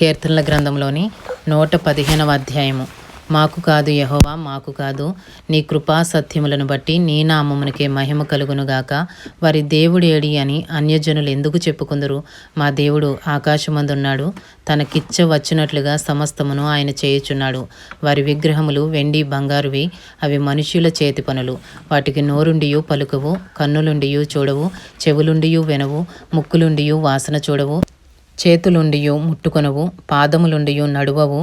కీర్తనల గ్రంథంలోని నూట పదిహేనవ అధ్యాయము. మాకు కాదు యహోవా మాకు కాదు. నీ కృపా సత్యములను బట్టి నీ నామమునికే మహిమ కలుగునుగాక వారి దేవుడు ఏడి అని అన్యజనులు ఎందుకు చెప్పుకుందరు? మా దేవుడు ఆకాశమందున్నాడు. తనకిచ్చ వచ్చినట్లుగా సమస్తమును ఆయన చేయుచున్నాడు. వారి విగ్రహములు వెండి బంగారువి అవి మనుష్యుల చేతి పనులు. వాటికి నోరుండియు పలుకవు కన్నులుండియు చూడవు చెవులుండియు వినవు ముక్కులుండియు వాసన చూడవు. చేతులుండియు ముట్టుకొనవు పాదములుండియు నడువవు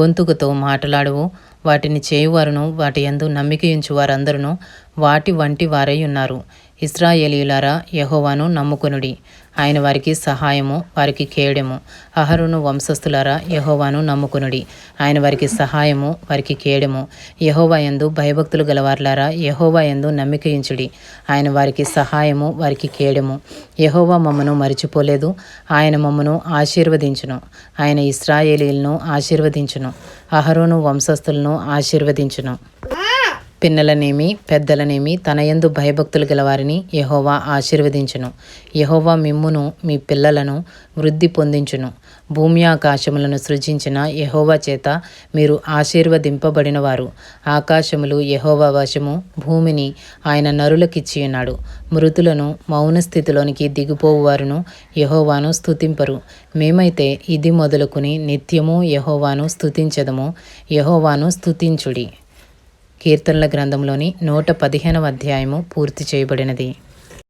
గొంతుకుతో మాటలాడవు. వాటిని చేయువారును వాటి యందు నమ్మికయుంచు వారందరూ వాటి వంటి వారై ఉన్నారు. ఇస్రాయేలీయులారా యహోవాను నమ్ముకొనుడి. ఆయన వారికి సహాయము వారికి కేడెము. అహరును వంశస్థులారా యహోవాను నమ్ముకొనుడి. ఆయన వారికి సహాయము వారికి కేడెము. యహోవా యందు భయభక్తులు గలవార్లారా యహోవా యందు నమ్మికయించుడి. ఆయన వారికి సహాయము వారికి కేడెము. యహోవా మమ్మను మరిచిపోలేదు ఆయన మమ్మను ఆశీర్వదించును. ఆయన ఇస్రాయేలీలను ఆశీర్వదించును. అహరోను వంశస్థులను ఆశీర్వదించును. పిన్నలనేమి పెద్దలనేమి తనయందు భయభక్తులు గలవారిని యహోవా ఆశీర్వదించును. యహోవా మిమ్మును మీ పిల్లలను వృద్ధి పొందించును. భూమి ఆకాశములను సృజించిన యహోవా చేత మీరు ఆశీర్వదింపబడినవారు. ఆకాశములు యహోవా వశము భూమిని ఆయన నరులకిచ్చి ఉన్నాడు. మృతులను మౌన స్థితిలోనికి దిగిపోవువారును యహోవాను స్థుతింపరు మేమైతే ఇది మొదలుకుని నిత్యము యహోవాను స్థుతించదము యహోవాను స్థుతించుడి కీర్తనల గ్రంథంలోని నూట పదిహేనవ అధ్యాయము పూర్తి చేయబడినది.